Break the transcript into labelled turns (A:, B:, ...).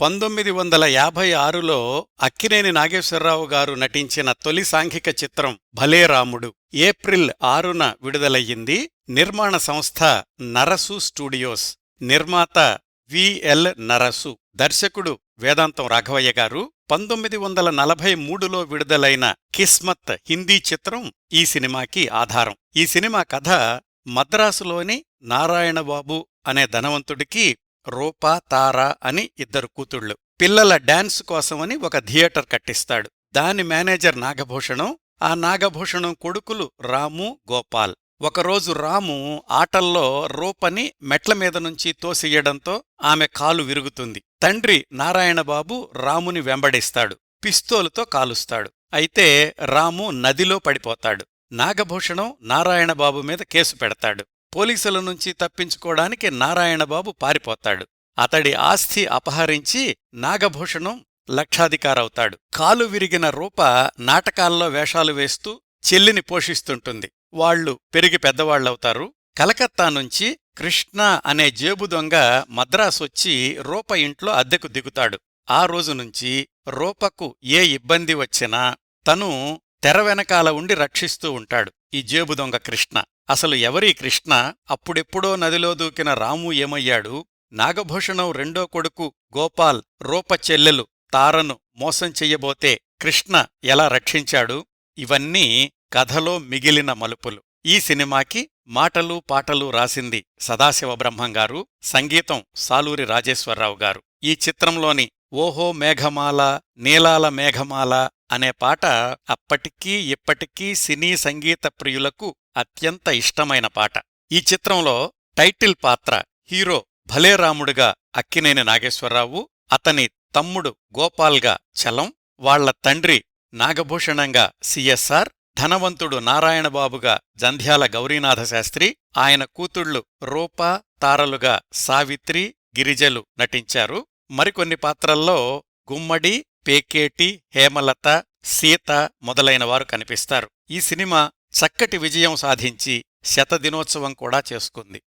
A: పంతొమ్మిది వందల యాభై ఆరులో అక్కినేని నాగేశ్వరరావు గారు నటించిన తొలి సాంఘిక చిత్రం భలే రాముడు ఏప్రిల్ ఆరున విడుదలయ్యింది నిర్మాణ సంస్థ నరసు స్టూడియోస్. నిర్మాత విఎల్ నరసు. దర్శకుడు వేదాంతం రాఘవయ్య గారు పంతొమ్మిది వందల నలభై మూడులో విడుదలైన కిస్మత్ హిందీ చిత్రం ఈ సినిమాకి ఆధారం. ఈ సినిమా కథ మద్రాసులోని నారాయణబాబు అనే ధనవంతుడికి రూపా తారా అని ఇద్దరు కూతుళ్ళు. పిల్లల డాన్స్ కోసమని ఒక థియేటర్ కట్టిస్తాడు. దాని మేనేజర్ నాగభూషణం ఆ నాగభూషణం కొడుకులు రాము గోపాల్. ఒకరోజు రాము ఆటల్లో రూపని మెట్ల మీద నుంచి తోసియ్యడంతో ఆమె కాలు విరుగుతుంది. తండ్రి నారాయణబాబు రాముని వెంబడిస్తాడు. పిస్తోలుతో కాలుస్తాడు. అయితే రాము నదిలో పడిపోతాడు. నాగభూషణం నారాయణబాబు మీద కేసు పెడతాడు. పోలీసుల నుంచి తప్పించుకోవడానికి నారాయణబాబు పారిపోతాడు. అతడి ఆస్తి అపహరించి నాగభూషణం లక్షాధికారవుతాడు. కాలు విరిగిన రూప నాటకాల్లో వేషాలు వేస్తూ చెల్లిని పోషిస్తుంటుంది. వాళ్ళు పెరిగి పెద్దవాళ్ళవుతారు కలకత్తా నుంచి కృష్ణ అనే జేబు దొంగ మద్రాసొచ్చి రూప ఇంట్లో అద్దెకు దిగుతాడు. ఆ రోజు నుంచి రూపకు ఏ ఇబ్బంది వచ్చినా తను తెర వెనకాల ఉండి రక్షిస్తూ ఉంటాడు ఈ జేబు దొంగ కృష్ణ. అసలు ఎవరీ కృష్ణ అప్పుడెప్పుడో నదిలో దూకిన రాము ఏమయ్యాడు? నాగభూషణం రెండో కొడుకు గోపాల్ రూప చెల్లెలు తారను మోసం చెయ్యబోతే కృష్ణ ఎలా రక్షించాడు? ఇవన్నీ కథలో మిగిలిన మలుపులు. ఈ సినిమాకి మాటలు పాటలు రాసింది సదాశివ బ్రహ్మంగారు సంగీతం సాలూరి రాజేశ్వరరావు గారు. ఈ చిత్రంలోని ఓహో మేఘమాల నీలాల మేఘమాల అనే పాట అప్పటికీ ఇప్పటికీ సినీ సంగీత ప్రియులకు అత్యంత ఇష్టమైన పాట. ఈ చిత్రంలో టైటిల్ పాత్ర హీరో భలేరాముడుగా అక్కినేని నాగేశ్వరరావు అతని తమ్ముడు గోపాల్గా చలం వాళ్ళ తండ్రి నాగభూషణంగా సిఎస్ఆర్ ధనవంతుడు నారాయణబాబుగా జంధ్యాల గౌరీనాథ శాస్త్రి ఆయన కూతుళ్ళు రూప తారలుగా సావిత్రి గిరిజలు నటించారు. మరికొన్ని పాత్రల్లో గుమ్మడి పేకేటి హేమలత సీత మొదలైన వారు కనిపిస్తారు. ఈ సినిమా చక్కటి విజయం సాధించి శతదినోత్సవం కూడా చేసుకుంది.